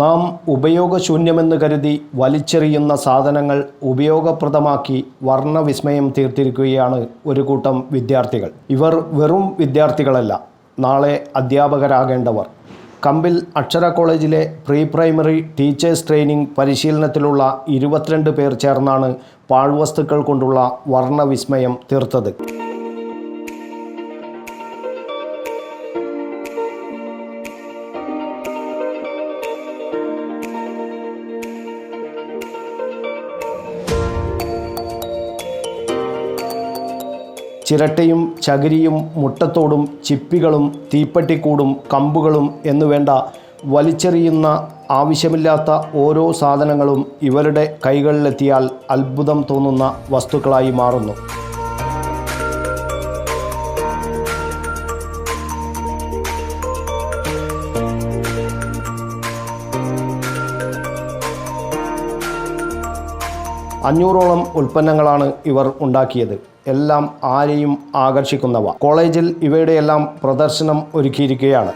നാം ഉപയോഗശൂന്യമെന്ന് കരുതി വലിച്ചെറിയുന്ന സാധനങ്ങൾ ഉപയോഗപ്രദമാക്കി വർണവിസ്മയം തീർത്തിരിക്കുകയാണ് ഒരു കൂട്ടം വിദ്യാർത്ഥികൾ. ഇവർ വെറും വിദ്യാർത്ഥികളല്ല നാളെ അധ്യാപകരാകേണ്ടവർ. കമ്പിൽ അക്ഷര കോളേജിലെ പ്രീ പ്രൈമറി ടീച്ചേഴ്സ് ട്രെയിനിംഗ് പരിശീലനത്തിലുള്ള ഇരുപത്തിരണ്ട് പേർ ചേർന്നാണ് പാഴ്വസ്തുക്കൾ കൊണ്ടുള്ള വർണവിസ്മയം തീർത്തത്. ചിരട്ടയും ചകിരിയും മുട്ടത്തോടും ചിപ്പികളും തീപ്പെട്ടിക്കൂടും കമ്പുകളും എന്നുവേണ്ട വലിച്ചെറിയുന്ന ആവശ്യമില്ലാത്ത ഓരോ സാധനങ്ങളും ഇവരുടെ കൈകളിലെത്തിയാൽ അത്ഭുതം തോന്നുന്ന വസ്തുക്കളായി മാറുന്നു. അഞ്ഞൂറോളം ഉൽപ്പന്നങ്ങളാണ് ഇവർ ഉണ്ടാക്കിയത്. എല്ലാം ആരെയും ആകർഷിക്കുന്നവ. കോളേജിൽ ഇവയുടെയെല്ലാം പ്രദർശനം ഒരുക്കിയിരിക്കുകയാണ്.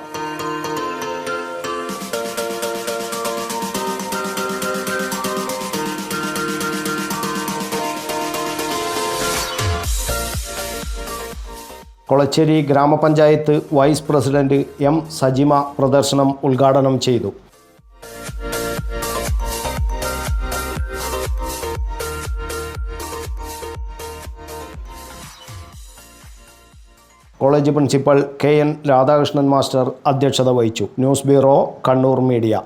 കൊളച്ചേരി ഗ്രാമപഞ്ചായത്ത് വൈസ് പ്രസിഡന്റ് എം സജിമ പ്രദർശനം ഉദ്ഘാടനം ചെയ്തു. College principal K N Radhakrishnan master അധ്യക്ഷത വഹിച്ചു. News bureau Kannur media.